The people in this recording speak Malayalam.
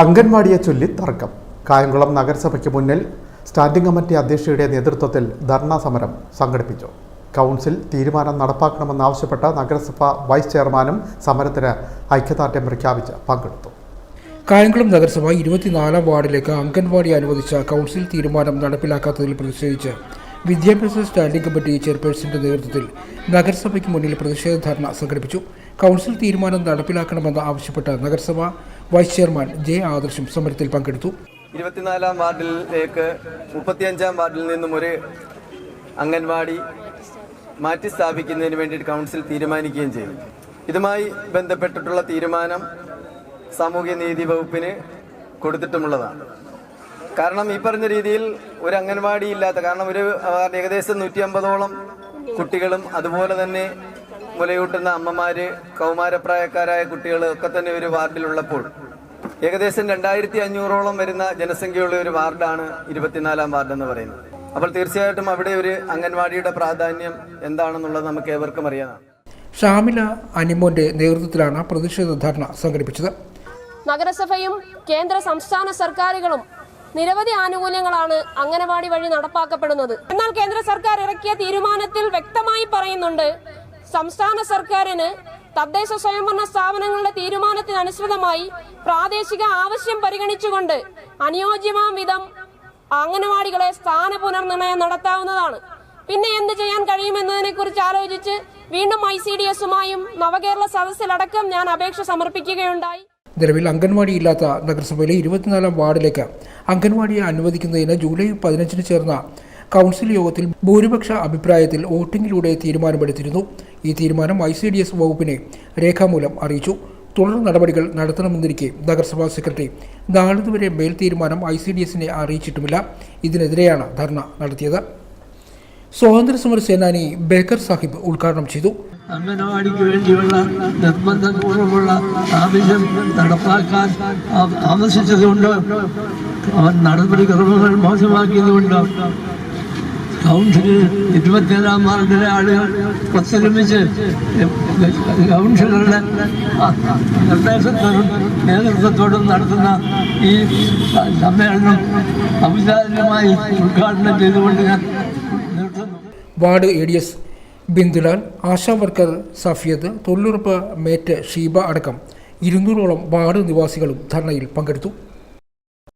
അംഗൻവാടിയെ ചൊല്ലി തർക്കം. കായംകുളം നഗരസഭയ്ക്ക് മുന്നിൽ സ്റ്റാൻഡിംഗ് കമ്മിറ്റി അധ്യക്ഷയുടെ നേതൃത്വത്തിൽ ധർണാ സമരം സംഘടിപ്പിച്ചു. കൗൺസിൽ തീരുമാനം നടപ്പാക്കണമെന്നാവശ്യപ്പെട്ട നഗരസഭ വൈസ് ചെയർമാനും സമരത്തിന് ഐക്യദാർഢ്യം പ്രഖ്യാപിച്ച് പങ്കെടുത്തു. കായംകുളം നഗരസഭ ഇരുപത്തിനാലാം വാർഡിലേക്ക് അംഗൻവാടി അനുവദിച്ച കൗൺസിൽ തീരുമാനം നടപ്പിലാക്കാത്തതിൽ പ്രതിഷേധിച്ച് വിദ്യാഭ്യാസ സ്റ്റാൻഡിംഗ് കമ്മിറ്റി ചെയർപേഴ്സന്റെ നേതൃത്വത്തിൽ നഗരസഭയ്ക്ക് മുന്നിൽ പ്രതിഷേധ ധർണ സംഘടിപ്പിച്ചു. കൗൺസിൽ തീരുമാനം നടപ്പിലാക്കണമെന്ന് ആവശ്യപ്പെട്ട് നഗരസഭ വൈസ് ചെയർമാൻ ജെ ആദർശും സമരത്തിൽ പങ്കെടുത്തു. ഇരുപത്തിനാലാം വാർഡിലേക്ക് മുപ്പത്തിയഞ്ചാം വാർഡിൽ നിന്നും ഒരു അംഗൻവാടി മാറ്റി സ്ഥാപിക്കുന്നതിന് വേണ്ടി കൗൺസിൽ തീരുമാനിക്കുകയും ചെയ്തു. ഇതുമായി ബന്ധപ്പെട്ടിട്ടുള്ള തീരുമാനം സാമൂഹ്യ നീതി വകുപ്പിന് കൊടുത്തിട്ടുമുള്ളതാണ്. കാരണം ഈ പറഞ്ഞ രീതിയിൽ ഒരു അംഗൻവാടി ഇല്ലാത്ത കാരണം ഒരു ഏകദേശം നൂറ്റി അമ്പതോളം കുട്ടികളും അതുപോലെ തന്നെ മുലയൂട്ടുന്ന അമ്മമാര് കൗമാരപ്രായക്കാരായ കുട്ടികൾ ഒക്കെ തന്നെ ഒരു വാർഡിലുള്ളപ്പോൾ. ഏകദേശം രണ്ടായിരത്തി അഞ്ഞൂറോളം വരുന്ന ജനസംഖ്യയുള്ള ഒരു വാർഡാണ് ഇരുപത്തിനാലാം വാർഡ് എന്ന് പറയുന്നത്. അപ്പോൾ തീർച്ചയായിട്ടും അവിടെ ഒരു അംഗൻവാടിയുടെ പ്രാധാന്യം എന്താണെന്നുള്ളത് നമുക്ക് ഏവർക്കും അറിയാം. ഷാമില അനിമോന്റെ നേതൃത്വത്തിലാണ് പ്രതിഷേധ ധർണ സംഘടിപ്പിച്ചത്. നഗരസഭയും കേന്ദ്ര സംസ്ഥാന സർക്കാരുകളും നിരവധി ആനുകൂല്യങ്ങളാണ് അംഗനവാടി വഴി നടപ്പാക്കപ്പെടുന്നത്. എന്നാൽ കേന്ദ്ര സർക്കാർ ഇറക്കിയ തീരുമാനത്തിൽ വ്യക്തമായി പറയുന്നുണ്ട് സംസ്ഥാന സർക്കാരിന് തദ്ദേശ സ്വയംഭരണ സ്ഥാപനങ്ങളുടെ തീരുമാനത്തിനനുസൃതമായി പ്രാദേശിക ആവശ്യം പരിഗണിച്ചുകൊണ്ട് അനുയോജ്യമാം വിധം അംഗനവാടികളെ സ്ഥാന പുനർനിർണയം നടത്താവുന്നതാണ്. പിന്നെ എന്ത് ചെയ്യാൻ കഴിയുമെന്നതിനെ കുറിച്ച് ആലോചിച്ച് വീണ്ടും ഐ സി ഡി എസുമായും നവകേരള സദസ്സിലടക്കം ഞാൻ അപേക്ഷ സമർപ്പിക്കുകയുണ്ടായി. നിലവിൽ അംഗൻവാടി ഇല്ലാത്ത നഗരസഭയിലെ ഇരുപത്തിനാലാം വാർഡിലേക്ക് അംഗൻവാടിയെ അനുവദിക്കുന്നതിന് ജൂലൈ പതിനഞ്ചിന് ചേർന്ന കൗൺസിൽ യോഗത്തിൽ ഭൂരിപക്ഷ അഭിപ്രായത്തിൽ വോട്ടിംഗിലൂടെ തീരുമാനമെടുത്തിരുന്നു. ഈ തീരുമാനം ഐ സി ഡി എസ് വകുപ്പിനെ രേഖാമൂലം അറിയിച്ചു. തുടർ നടപടികൾ നടത്തണമെന്നിരിക്കെ നഗരസഭാ സെക്രട്ടറി നാളിതുവരെ മേൽ തീരുമാനം ഐ സി ഡി എസിനെ അറിയിച്ചിട്ടുമില്ല. ഇതിനെതിരെയാണ് ധർണ നടത്തിയത്. സ്വാതന്ത്ര്യ സമര സേനാനി ബേക്കർ സാഹിബ് ഉദ്ഘാടനം ചെയ്തു. അംഗനവാടിക്ക് വേണ്ടിയുള്ള നിർബന്ധപൂർവമുള്ള ആവശ്യം നടപ്പാക്കാൻ താമസിച്ചതുകൊണ്ട് അവൻ നടപടിക്രമങ്ങൾ മോശമാക്കിയതുകൊണ്ട് കൗൺസിലിൽ ഇരുപത്തിയേഴാം വാർഡിലെ ആളുകൾ ഒത്തൊരുമിച്ച് കൗൺസിലറുടെ നിർദ്ദേശത്തോടും നേതൃത്വത്തോടും നടത്തുന്ന ഈ സമ്മേളനം ഔപചാരികമായി ഉദ്ഘാടനം ചെയ്തുകൊണ്ട് ഞാൻ ward A D S Bindulal ASHA worker Safiyath തൊഴിലുറപ്പ് മേറ്റ് ഷീബ അടക്കം ഇരുന്നൂറോളം വാർഡ് നിവാസികളും ധർണയിൽ പങ്കെടുത്തു.